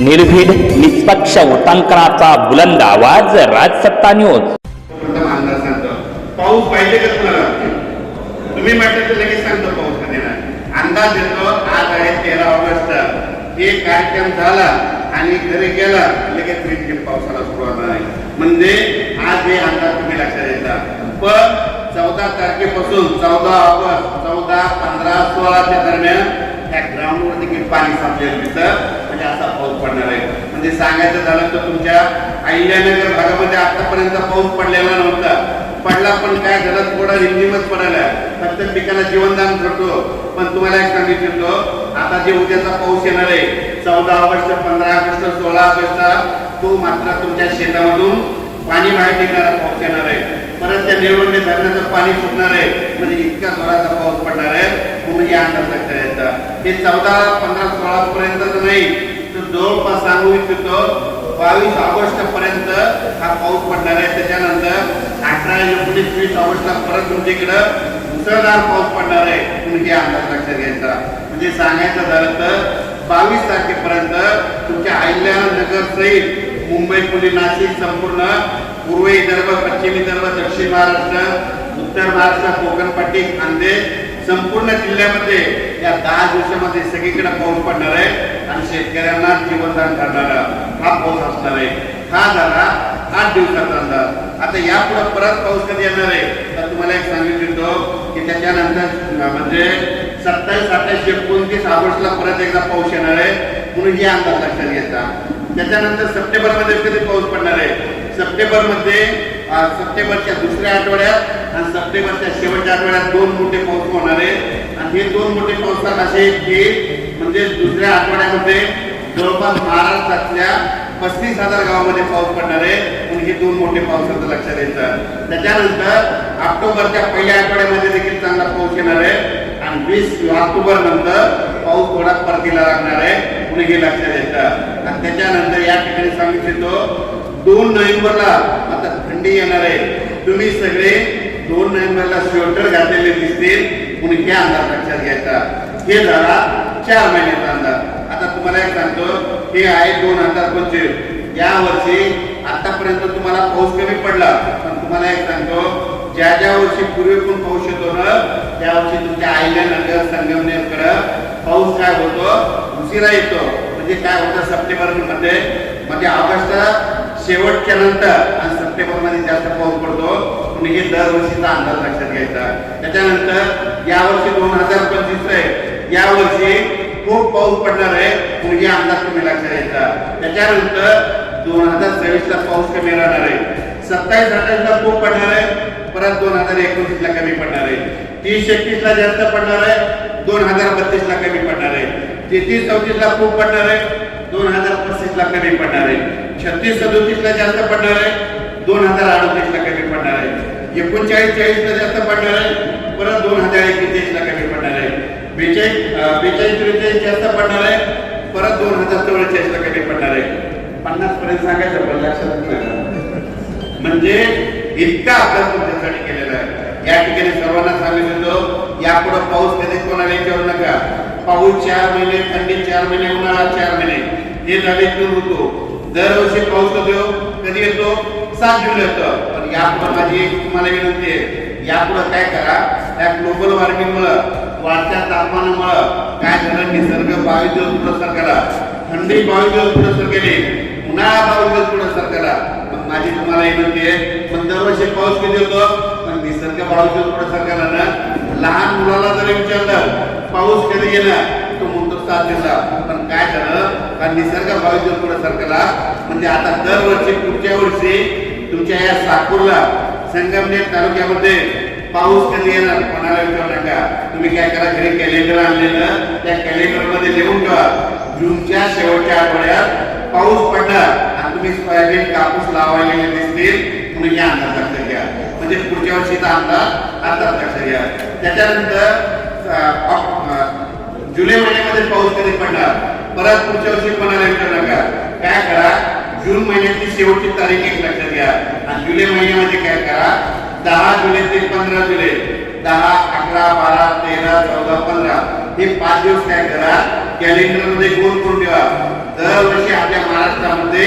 निर्भीड निष्पक्ष उटांकनाचा बुलंद आवाज राजसत्ता न्यूज अंदाज सांगतो? पाऊस पाहिजे का तुम्हाला तुम्ही म्हटलं तर लगेच सांगतो पाऊस कधी अंदाज देतो आज आहे तेरा ऑगस्ट. हे कार्यक्रम झाला आणि घरी गेला लगेच रिमझिम पावसाला सुरुवात झाली म्हणजे आज हे अंदाज तुम्ही लक्षात येता पण चौदा तारखेपासून चौदा ऑगस्ट चौदा पंधरा सोळाच्या दरम्यान त्या ग्राउंड वरती पाणी संपलेलं दिसतं म्हणजे असा म्हणजे सांगायचं झालं तर तुमच्या अहिल्यानगर भागामध्ये आतापर्यंत पाऊस पडलेला नव्हता. पडला पण काय झालं थोडा रिमझिमच पडायला. फक्त पिकाला जीवनदान करतो. पण तुम्हाला एक सांगितलं आता जे उद्याचा पाऊस येणार आहे चौदा ऑगस्ट पंधरा ऑगस्ट सोळा ऑगस्ट तो मात्र तुमच्या शेतामधून पाणी बाहेर निघणारा पाऊस येणार आहे. परत त्या निवडणे धरणाचं पाणी सुटणार आहे. म्हणजे इतका जोराचा पाऊस पडणार आहे. म्हणजे अंदाज लक्षात येतं हे चौदा पंधरा सोळा पर्यंत नाही. जवळपास सांगू इच्छितो बावीस ऑगस्ट पर्यंत हा पाऊस पडणार आहे. त्याच्यानंतर अठरा एकोणीस वीस ऑगस्टला परत तुमच्याकडं मुसळधार पाऊस पडणार आहे. तुम्ही हे अंदाज लक्षात घ्यायचा. म्हणजे सांगायचं झालं तर बावीस तारखेपर्यंत तुमच्या अहिल्यानगर सहित मुंबई पुणे नाशिक संपूर्ण पूर्व विदर्भ पश्चिम विदर्भ दक्षिण महाराष्ट्र उत्तर महाराष्ट्र कोकणपट्टी खानदेश संपूर्ण जिल्ह्यामध्ये या दहा दिवसामध्ये सगळीकडे पाऊस पडणार आहे आणि शेतकऱ्यांना जीवनदान करणारा हा पाऊस असणार आहे. हा झाला आठ दिवसाचा अंदाज. आता यापुढे परत पाऊस कधी येणार आहे? तर तुम्हाला एक सांगितलं की त्याच्यानंतर म्हणजे सत्तावीस अठ्ठावीस एकोणतीस ऑगस्टला परत एकदा पाऊस येणार आहे म्हणून हे अंदाज लक्षात घ्यायचा त्याच्यानंतर सप्टेंबरमध्ये कधी पाऊस पडणार आहे? सप्टेंबरमध्ये सप्टेंबरच्या दुसऱ्या आठवड्यात आणि सप्टेंबरच्या शेवटच्या आठवड्यात दोन मोठे पाऊस होणार आहे. आणि हे दोन मोठे पावसात असे आहेत की म्हणजे दुसऱ्या आठवड्यामध्ये जवळपास महाराष्ट्रातल्या पस्तीस हजार गावामध्ये पाऊस पडणार आहे. आणि हे दोन मोठे पावसाचं लक्षात येतं. त्याच्यानंतर ऑक्टोबरच्या पहिल्या आठवड्यामध्ये देखील चांगला पाऊस येणार आहे. आणि वीस ऑक्टोबर नंतर पाऊस थोडा परतीला लागणार आहे. म्हणून हे लक्षात येतं. आणि त्याच्यानंतर या ठिकाणी सांगितलं दोन नोव्हेंबरला आता थंडी येणार आहे. तुम्ही सगळे दोन नोव्हेंबरला स्वेटर घातलेले दिसतील. म्हणून हे अंदाज लक्षात घ्यायचा. हे झाला चार महिन्याचा अंदाज. आता तुम्हाला एक सांगतो हे आहे दोन हजार पंचवीस. या वर्षी आतापर्यंत तुम्हाला पाऊस कमी पडला. पण तुम्हाला एक सांगतो ज्या ज्या वर्षी पूर्वीकडून पाऊस येतो ना त्या वर्षी तुमच्या नगर संगमनेरकडं पाऊस काय होतो? उशिरा येतो. म्हणजे काय होतं? सप्टेंबरमध्ये म्हणजे ऑगस्ट शेवटच्या नंतर आणि सप्टेंबरमध्ये जास्त पाऊस पडतो. म्हणजे दरवर्षीचा अंदाज लक्षात घ्यायचा. त्याच्यानंतर यावर्षी दोन हजार पंचवीस आहे. यावर्षी खूप पाऊस पडणार आहे म्हणजे अंदाज तुम्ही लक्षात घ्यायचा. त्याच्यानंतर दोन हजार चोवीसला पाऊस कमी राहणार आहे. सत्तावीस अठ्ठावीसला खूप पडणार आहे परत दोन हजार एकोणतीसला कमी पडणार आहे. तीस एकतीसला जास्त पडणार आहे दोन हजार बत्तीसला कमी पडणार आहे. तेहतीस चौतीसला खूप पडणार आहे दोन हजार पस्तीस ला कमी पडणार आहे. छत्तीस सदोतीसला जास्त पडणार आहे दोन हजार अडतीस ला कमी पडणार आहे. एकोणचाळीस चाळीस ला जास्त पडणार आहे. परत दोन हजार एकेचाळीस ला कमी पडणार आहे. बेचाळीस बेचाळीस त्रेचाळीस जास्त पडणार आहे. परत दोन हजार चौवेचाळीस ला कमी पडणार आहे. पन्नास पर्यंत सांगायचं पण लक्षात म्हणजे इतका अभ्यास तुमच्यासाठी केलेला आहे. या ठिकाणी सर्वांना सांगितलं यापुढे पाऊस कधी कोणाला विचारू नका. पाऊस चार महिने थंडी चार महिने उन्हाळा चार महिने. हे झाले तीन ऋतू दरवर्षी पाऊस कधी हो? कधी येतो? सात जून होतं. पण यापुढे माझी एक तुम्हाला विनंती आहे यापुढे काय करा या ग्लोबल वॉर्मिंगमुळं वाढत्या तापमानामुळं काय झालं निसर्ग बावीस दिवस पुढे सरकारा थंडी बावीस दिवस पुढे सरकेली उन्हाळा बावीस दिवस पुढे सरकारा मग माझी तुम्हाला विनंती आहे पण दरवर्षी पाऊस किती होतो पण निसर्ग बावीस दिवस पुढे सरकारला ना. लहान मुलाला जरी विचारलं पाऊस कधी गेला तो म्हणतो सात दिवसा पण काय झालं का निसर्ग बावीस दिवस पुढे सरकारला म्हणजे आता दरवर्षी पुढच्या वर्षी तुमच्या या साकूरला संगमनेर तालुक्यामध्ये पाऊस कधी येणार? कोणाला विचारू नका. तुम्ही काय करा घरी कॅलेंडर आणलेलं त्या कॅलेंडरमध्ये लिहून ठेवा. जूनच्या शेवटच्या आठवड्यात पाऊस पडणार आणि तुम्ही सोयाबीन कापूस लावायला दिसतील म्हणून या अंदाज लक्षात घ्या म्हणजे पुढच्या वर्षीचा अंदाज आता लक्षात घ्या त्याच्यानंतर जुलै महिन्यामध्ये पाऊस कधी पडणार? परत पुढच्या वर्षी कोणाला विचारू नका. महिन्यातली शेवटची तारीख एक लक्षात घ्या. आणि जुलै महिन्यामध्ये म्हणजे काय करा? दहा जुलै ते पंधरा जुलै. दहा अकरा बारा तेरा चौदा पंधरा. हे पाच दिवस काय करा? कॅलेंडरमध्ये गोल करून ठेवा. दरवर्षी आपल्या महाराष्ट्रामध्ये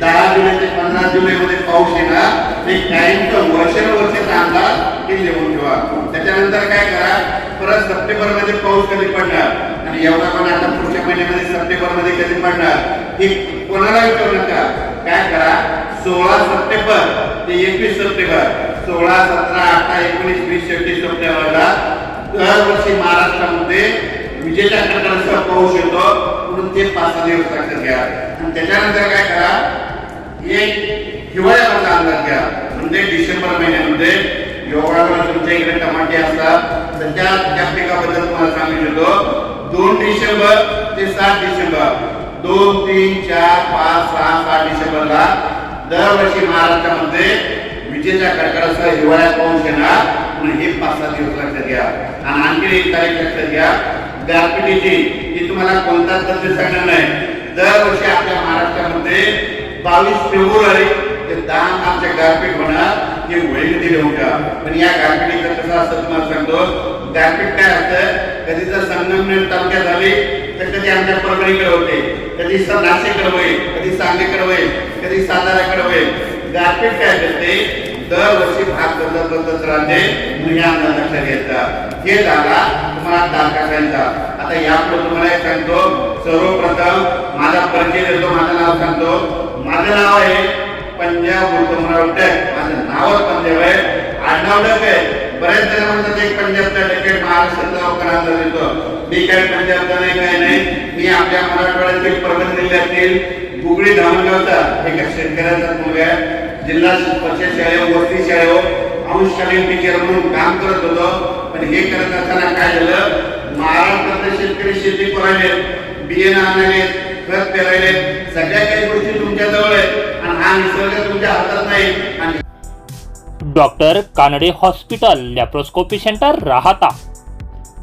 दहा जुलै ते पंधरा जुलै मध्ये पाऊस येणार. एक कायमचं वर्षानुवर्षाचा अंदाज हे लिहून ठेवा. त्याच्यानंतर काय करा? परत सप्टेंबरमध्ये पाऊस कधी पडणार? आणि एवढा पण आता पुढच्या महिन्यामध्ये सप्टेंबरमध्ये कधी पडणार? हे कोणाला विचारू नका. काय करा? सोळा सप्टेंबर ते एकवीस सप्टेंबर. सोळा सतरा अठरा एकोणीस वीस एकवीस सप्टेंबरला दरवर्षी महाराष्ट्रामध्ये विजेच्या कडकडासह पाऊस येतो म्हणून ते पाच सहा दिवस लक्षात घ्या. आणि त्याच्यानंतर काय करा? एक हिवाळ्याचा अंदाज घ्या. म्हणजे डिसेंबर महिन्यामध्ये एवढा तुमच्या इकडे टमाटे असतात. तर त्या त्या पिकाबद्दल तुम्हाला सांगितलं दोन डिसेंबर ते सात डिसेंबर. दोन तीन चार पाच सहा सात डिसेंबरला दरवर्षी महाराष्ट्रामध्ये विजेच्या कडकडासह हिवाळ्यात पाऊस येणार. म्हणून हे पाच सहा दिवस लक्षात घ्या. आणि आणखी एक तारीख लक्षात घ्या. गारपिटीची ही तुम्हाला कोणताच तथ्य सांगणार नाही. दरवर्षी आपल्या महाराष्ट्रामध्ये बावीस फेब्रुवारी ते दहा मार्च गारपीट होणार. हे वैध दिले होत्या पण या गारपिटीचं कसं असतं तुम्हाला सांगतो. गारपीट काय असतं? कधी जर संगमनेर तालुक्यात झाली तर कधी आमच्या परभणीकडे होते कधी नाशिककडे होईल कधी सांगलीकडे होईल कधी साताऱ्याकडे होईल. गारपीट काय करते दरवर्षी भाग बदलत बदलत राहते म्हणून या अंदाज लक्षात घ्यायचा हे झाला तुम्हाला तारखा सांगता आता यापुढे तुम्हाला एक सांगतो सर्वप्रथम माझा परिचय देतो माझं नाव सांगतो. माझं नाव आहे पंजाब उत्तमराव टक माझं नावच पंजाब आहे. आडनाव टक आहे. बऱ्याच जण म्हणतात एक पंजाबचा टकेट महाराष्ट्रातला वगैरे देतो मी काय पंजाबचा नाही काय नाही. मी आपल्या मराठवाड्यातील परभणी जिल्ह्यातील बुगडी धामगावचा एका शेतकऱ्याचा मुलगा जिल्हा परिषद शाळेवर वस्ती शाळेवर अंशकालीन टीचर म्हणून काम करत होतो. पण हे करत असताना काय झालं? महाराष्ट्रातले शेतकरी शेती करायले बियाणं आणायले खत पेरायले सगळ्या काही गोष्टी तुमच्या जवळ आहेत. आणि हा निसर्ग तुमच्या हातात नाही. आणि doctor Kanade hospital laparoscopy centre Rahata.